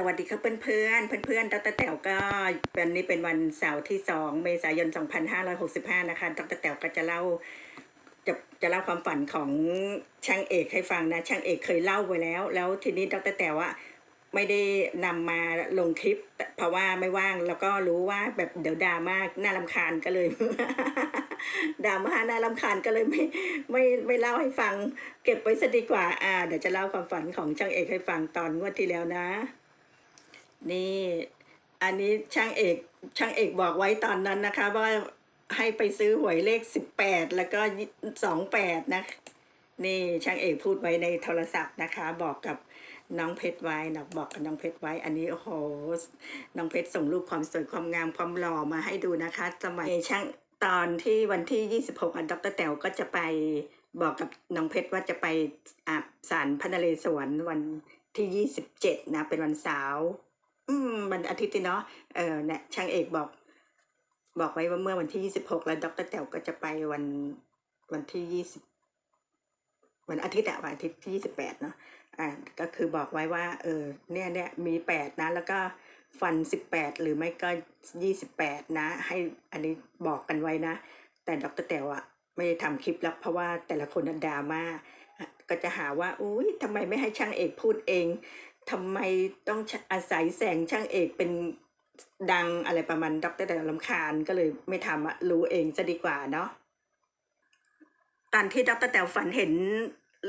สวัสดีครับเพื่อนเพื่อนเพื่อนเพื่อนดรแต๋วก็วันนี้เป็นวันเสาร์ที่สองเมษายน 2565 นะคะดรแต๋วก็จะเล่าจะจะเล่าความฝันของช่างเอกให้ฟังนะช่างเอกเคยเล่าไว้แล้ว แล้วทีนี้ดรแต๋วอะไม่ได้นำมาลงคลิป เพราะว่าไม่ว่างแล้วก็รู้ว่าแบบเดี๋ยวดราม่าน่ารำคาญก็เลยดราม่าน่ารำคาญก็เลยไม่ไม่ไม่เล่าให้ฟัง เก็บไว้ซะดีกว่าอ่าเดี๋ยวจะเล่าความฝันของช่างเอกให้ฟังตอนงวดที่แล้วนะ นี่อันนี้ช่างเอกช่างเอกบอกไว้ตอนนั้นนะคะ ว่าให้ไปซื้อหวยเลขสิบแปดแล้วก็สองแปดนะ นี่ช่างเอกพูดไว้ในโทรศัพท์นะคะ บอกกับน้องเพชรไว้นะบอกกับน้องเพชรไว้ อันนี้โอ้โหน้องเพชรส่งรูปความสวยความงามความหล่อมาให้ดูนะคะ สมัยช่างตอนที่วันที่ 26อันดรแต๋วก็จะไปบอกกับน้องเพชรว่าจะไปอาบสารพระนเรศวรวันที่ 27 นะ เป็นวันเสาร์ อืมวันอาทิตย์นี่เนาะเออเนี่ยช่างเอกบอก บอกไว้ว่าเมื่อวันที่ยี่สิบหกแล้วดรแต๋วก็จะไปวันวันที่ยี่สิบวันอาทิตย์อะวันอาทิตย์ที่ยี่สิบแปดเนาะอ่าก็คือบอกไว้ว่า เออ เนี่ยเนี่ยมีแปดนะ แล้วก็ฟันสิบแปดหรือไม่ก็ยี่สิบแปดนะ ให้อันนี้บอกกันไว้นะ แต่ดรแต๋วอะไม่ได้ทำคลิปแล้วเพราะว่าแต่ละคนดราม่าก็จะหาว่าอุ้ยทำไมไม่ให้ช่างเอกพูดเอง ทำไมต้องอาศัยแสงช่างเอกเป็นดังอะไรประมาณดรแต่ลำคาญก็เลยไม่ทำอะรู้เองจะดีกว่าเนาะตอนที่ดรแต่ฝันเห็น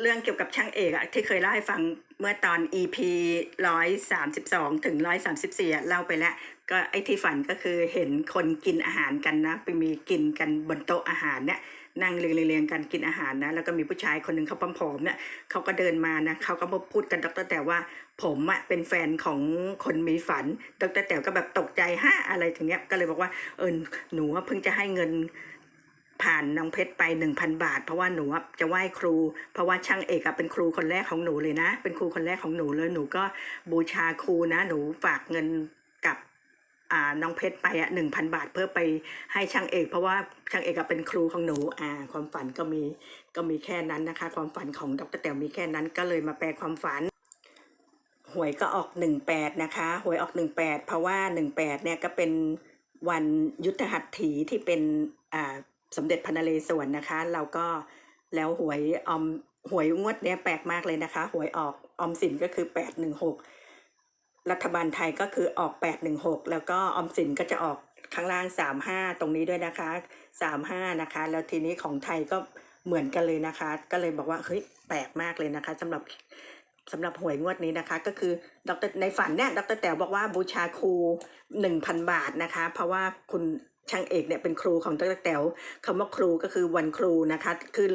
เรื่องเกี่ยวกับช่างเอกอะที่เคยเล่าให้ฟังเมื่อตอน EP ร้อยสามสิบสองถึงร้อยสามสิบสี่เล่าไปแล้ว ก็ไอ้ที่ฝันก็คือเห็นคนกินอาหารกันนะ ไปมีกินกันบนโต๊ะอาหารเนี่ย นั่งเรียงๆกันกินอาหารนะ แล้วก็มีผู้ชายคนหนึ่งเขาผอมๆเนี่ยเขาก็เดินมานะเขาก็มาพูดกันดรแต่ว่า ผมอะเป็นแฟนของคนมีฝันดรแต๋วก็แบบตกใจฮะอะไรถึงเนี้ยก็เลยบอกว่าเออหนูเพิ่งจะให้เงินผ่านน้องเพชรไปหนึ่งพันบาท เพราะว่าหนูจะไหว้ครู เพราะว่าช่างเอกอะเป็นครูคนแรกของหนูเลยนะ เป็นครูคนแรกของหนูเลยหนูก็บูชาครูนะ หนูฝากเงิน น้องเพชรไปอะหนึ่งพันบาทเพื่อไปให้ช่างเอก เพราะว่าช่างเอกเป็นครูของหนูอ่าความฝันก็มีก็มีแค่นั้นนะคะ ความฝันของดรแต๋วมีแค่นั้นก็เลยมาแปลความฝันหวยก็ออกหนึ่งแปดนะคะ หวยออกหนึ่งแปดเพราะว่าหนึ่งแปดเนี่ยก็เป็นวันยุทธหัตถีที่เป็นอ่าสมเด็จพระนเรศวรนะคะ เราก็แล้วหวยออมหวยงวดเนี้ยแปลกมากเลยนะคะ หวยออกออมสินก็คือแปดหนึ่งหก รัฐบาลไทยก็คือออกแปดหนึ่งหกแล้วก็ออมสินก็จะออกข้างล่างสามห้าตรงนี้ด้วยนะคะสามห้านะคะ แล้วทีนี้ของไทยก็เหมือนกันเลยนะคะ ก็เลยบอกว่าเฮ้ยแปลกมากเลยนะคะสำหรับสำหรับหวยงวดนี้นะคะ ก็คือดรในฝันเนี่ยดรแต๋วบอกว่าบูชาครูหนึ่งพันบาทนะคะ เพราะว่าคุณช่างเอกเนี่ยเป็นครูของดรแต๋วคำว่าครูก็คือวันครูนะคะ คือ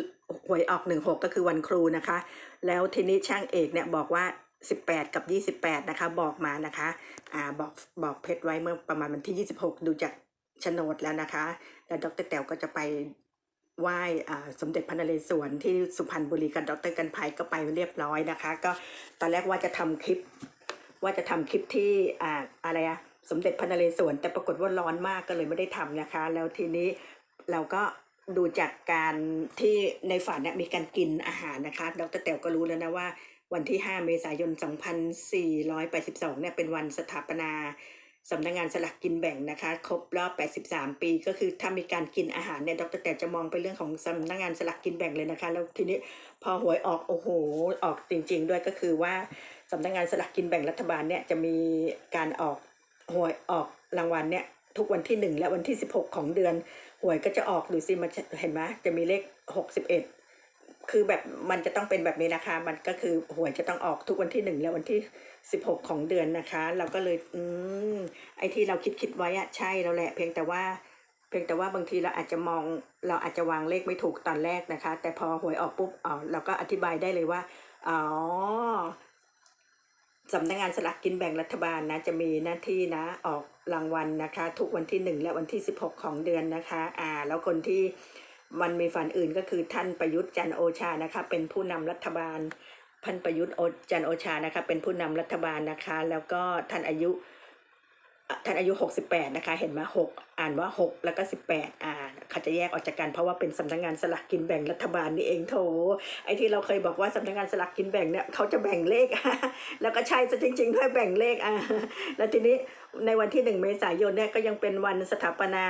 หวยออกหนึ่งหกก็คือวันครูนะคะ แล้วทีนี้ช่างเอกเนี่ยบอกว่าสิบแปดกับยี่สิบแปดนะคะ บอกมานะคะอ่าบอกบอกเพชรไว้เมื่อประมาณวันที่ยี่สิบหกดูจากโฉนดแล้วนะคะ แล้วดรแต๋วก็จะไปไหว้อ่าสมเด็จพระนเรศวรที่สุพรรณบุรีกันดรกันภัยก็ไปเรียบร้อยนะคะ ก็ตอนแรกว่าจะทำคลิป ว่าจะทำคลิปที่อ่าอะไรอะสมเด็จพระนเรศวรแต่ปรากฏว่าร้อนมากก็เลยไม่ได้ทำนะคะ แล้วทีนี้เราก็ดูจากการที่ในฝันเนี่ยมีการกินอาหารนะคะ ดรแต๋วก็รู้แล้วนะว่า วันที่ 5 เมษายน 2482 เนี่ยเป็นวันสถาปนาสำนักงานสลากกินแบ่งนะคะ ครบรอบ 83 ปี ก็คือถ้ามีการกินอาหารเนี่ยดรแต่จะมองไปเรื่องของสำนักงานสลากกินแบ่งเลยนะคะ แล้วทีนี้พอหวยออกโอ้โหออกจริง ๆ ด้วยก็คือว่าสำนักงานสลากกินแบ่งรัฐบาลเนี่ยจะมีการออกหวยออกรางวัลเนี่ยทุกวันที่ 1 และวันที่ 16 ของเดือน หวยก็จะออกดูสิมันจะเห็นไหมจะมีเลข 61 คือแบบมันจะต้องเป็นแบบนี้นะคะ มันก็คือหวยจะต้องออกทุกวันที่หนึ่งและวันที่สิบหกของเดือนนะคะ เราก็เลยอืมไอ้ที่เราคิดคิดไว้อะใช่แล้วแหละ เพียงแต่ว่า เพียงแต่ว่าบางทีเราอาจจะมองเราอาจจะวางเลขไม่ถูกตอนแรกนะคะ แต่พอหวยออกปุ๊บอ๋อเราก็อธิบายได้เลยว่าอ๋อสำนักงานสลากกินแบ่งรัฐบาลนะ จะมีหน้าที่นะออกรางวัลนะคะ ทุกวันที่หนึ่งและวันที่สิบหกของเดือนนะคะ อ่า แล้วคนที่ มันมีฝันอื่นก็คือท่านประยุทธ์จันโอชานะคะ เป็นผู้นำรัฐบาลท่านประยุทธ์จันโอชานะคะ เป็นผู้นำรัฐบาลนะคะ แล้วก็ท่านอายุท่านอายุ 68 นะคะ เห็นไหม6อ่านว่า 6 แล้วก็ 18 อ่าเขาจะแยกออกจากกันเพราะว่าเป็นสำนักงานสลากกินแบ่งรัฐบาลนี่เองโถไอ้ที่เราเคยบอกว่าสำนักงานสลากกินแบ่งเนี่ยเขาจะแบ่งเลข แล้วก็ใช่ซะจริงๆด้วยแบ่งเลขอะแล้วทีนี้ในวันที่หนึ่งเมษายนเนี่ยก็ยังเป็นวันสถาปนา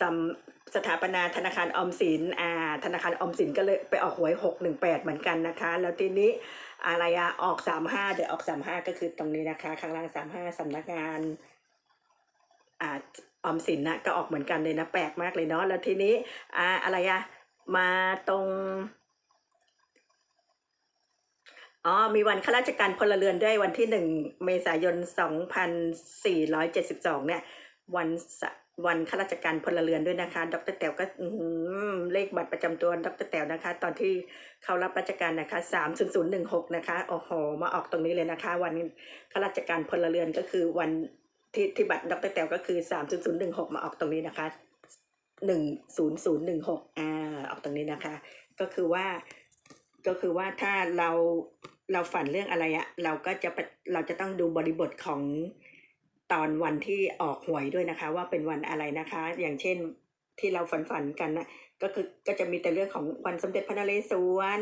สำสถาปนาธนาคารออมสินอ่าธนาคารออมสินก็เลยไปออกหวยหกหนึ่งแปดเหมือนกันนะคะ แล้วทีนี้อะไรอะออกสามห้าเดี๋ยวออกสามห้าก็คือตรงนี้นะคะ ข้างล่างสามห้าสำนักงานอ่าออมสินนะก็ออกเหมือนกันเลยนะแปลกมากเลยเนาะแล้วทีนี้อ่าอะไรอะมาตรงอ๋อ มีวันข้าราชการพลเรือนด้วยวันที่หนึ่งเมษายนสองพันสี่ร้อยเจ็ดสิบสองเนี่ย วันสะ วันข้าราชการพลเรือนด้วยนะคะ ดรแต๋วก็เลขบัตรประจำตัวดรแต๋วนะคะ ตอนที่เขารับราชการนะคะสามศูนย์ศูนย์หนึ่งหกนะคะโอ้โหมาออกตรงนี้เลยนะคะ วันข้าราชการพลเรือนก็คือวันที่ที่บัตรดรแต๋วก็คือสามศูนย์ศูนย์หนึ่งหกมาออกตรงนี้นะคะหนึ่งศูนย์ศูนย์หนึ่งหกอ่าออกตรงนี้นะคะ ก็คือว่าก็คือว่าถ้าเราเราฝันเรื่องอะไรอะเราก็จะปะเราจะต้องดูบริบทของ ตอนวันที่ออกหวยด้วยนะคะ ว่าเป็นวันอะไรนะคะ อย่างเช่นที่เราฝันฝันกันนะก็คือก็จะมีแต่เรื่องของวันสมเด็จพระนเรศวร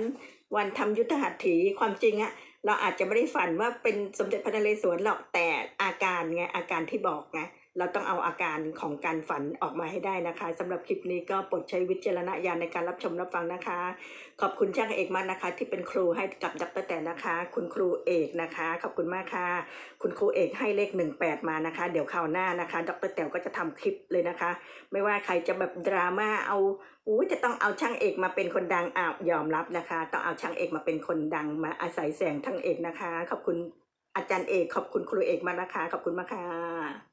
วันทำยุทธหัตถีความจริงอะเราอาจจะไม่ได้ฝันว่าเป็นสมเด็จพระนเรศวรหรอกแต่อาการไงอาการที่บอกไง เราต้องเอาอาการของการฝันออกมาให้ได้นะคะสำหรับคลิปนี้ก็โปรดใช้วิจารณญาณในการรับชมรับฟังนะคะ ขอบคุณช่างเอกมากนะคะ ที่เป็นครูให้กับดรแต่นะคะ คุณครูเอกนะคะ ขอบคุณมากค่ะ คุณครูเอกให้เลขหนึ่งแปดมานะคะ เดี๋ยวคราวหน้านะคะดรแต๋วก็จะทำคลิปเลยนะคะ ไม่ว่าใครจะแบบดราม่าเอาอู้จะต้องเอาช่างเอกมาเป็นคนดังอ้าวยอมรับนะคะ ต้องเอาช่างเอกมาเป็นคนดังมาอาศัยแสงทั้งเอกนะคะ ขอบคุณอาจารย์เอก ขอบคุณครูเอกมากนะคะ ขอบคุณมากค่ะ